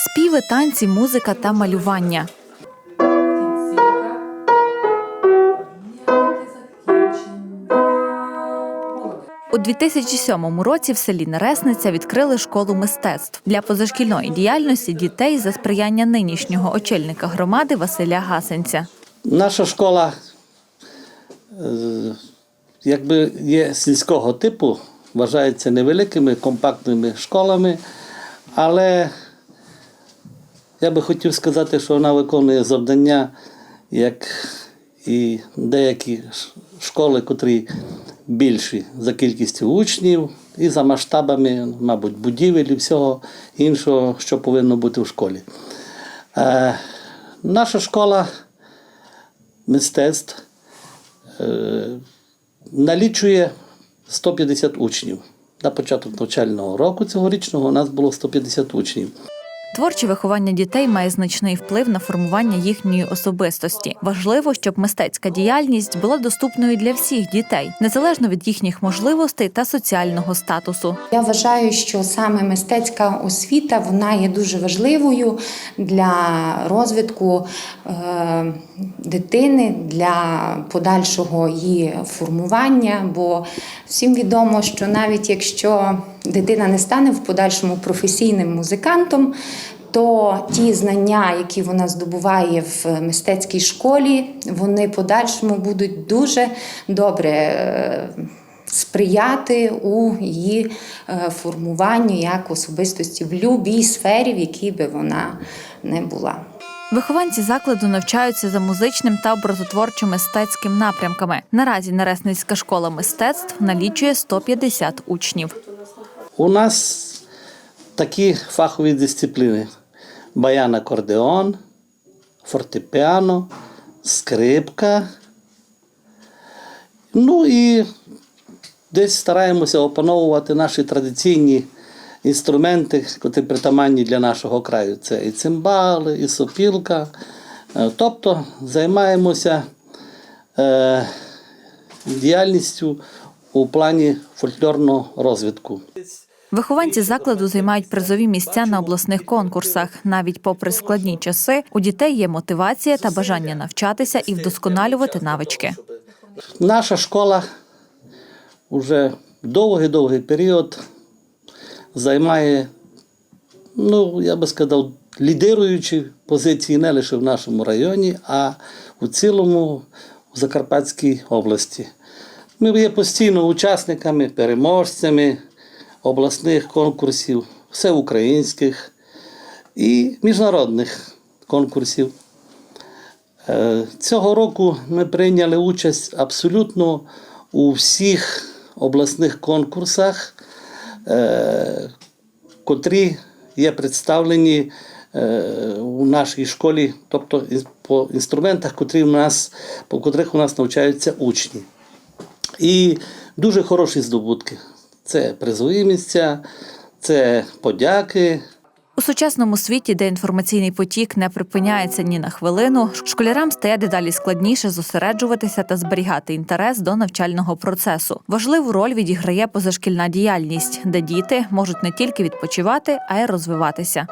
Співи, танці, музика та малювання. У 2007 році в селі Нересниця відкрили школу мистецтв для позашкільної діяльності дітей за сприяння нинішнього очільника громади Василя Гасенця. Наша школа е, якби є сільського типу, вважається невеликими компактними школами, але я би хотів сказати, що вона виконує завдання, як і деякі школи, котрі більші за кількістю учнів і за масштабами, мабуть, будівель і всього іншого, що повинно бути в школі. Е, наша школа мистецтв е, налічує 150 учнів. На початок навчального року цьогорічного у нас було 150 учнів. Творче виховання дітей має значний вплив на формування їхньої особистості. Важливо, щоб мистецька діяльність була доступною для всіх дітей, незалежно від їхніх можливостей та соціального статусу. Я вважаю, що саме мистецька освіта вона є дуже важливою для розвитку е, дитини, для подальшого її формування. Бо всім відомо, що навіть якщо дитина не стане в подальшому професійним музикантом, то ті знання, які вона здобуває в мистецькій школі, вони в подальшому будуть дуже добре е, сприяти у її е, формуванню як особистості в будь-якій сфері, в якій би вона не була. Вихованці закладу навчаються за музичним та образотворчим мистецьким напрямками. Наразі Нересницька школа мистецтв налічує 150 учнів. У нас такі фахові дисципліни: баян-акордеон, фортепіано, скрипка. Ну і десь стараємося опановувати наші традиційні інструменти, які притаманні для нашого краю. Це і цимбали, і сопілка. Е, Тобто займаємося е, діяльністю у плані фольклорного розвитку. Вихованці закладу займають призові місця на обласних конкурсах. Навіть попри складні часи, у дітей є мотивація та бажання навчатися і вдосконалювати навички. Наша школа вже довгий-довгий період займає, ну, я би сказав, лідируючі позиції не лише в нашому районі, а у цілому в Закарпатській області. Ми є постійно учасниками, переможцями обласних конкурсів, всеукраїнських і міжнародних конкурсів. Е, Цього року ми прийняли участь абсолютно у всіх обласних конкурсах, е, котрі є представлені е, у нашій школі, тобто по інструментах, котрі у нас, по котрих у нас навчаються учні. І дуже хороші здобутки. Це призові місця, це подяки. У сучасному світі, де інформаційний потік не припиняється ні на хвилину, школярам стає дедалі складніше зосереджуватися та зберігати інтерес до навчального процесу. Важливу роль відіграє позашкільна діяльність, де діти можуть не тільки відпочивати, а й розвиватися.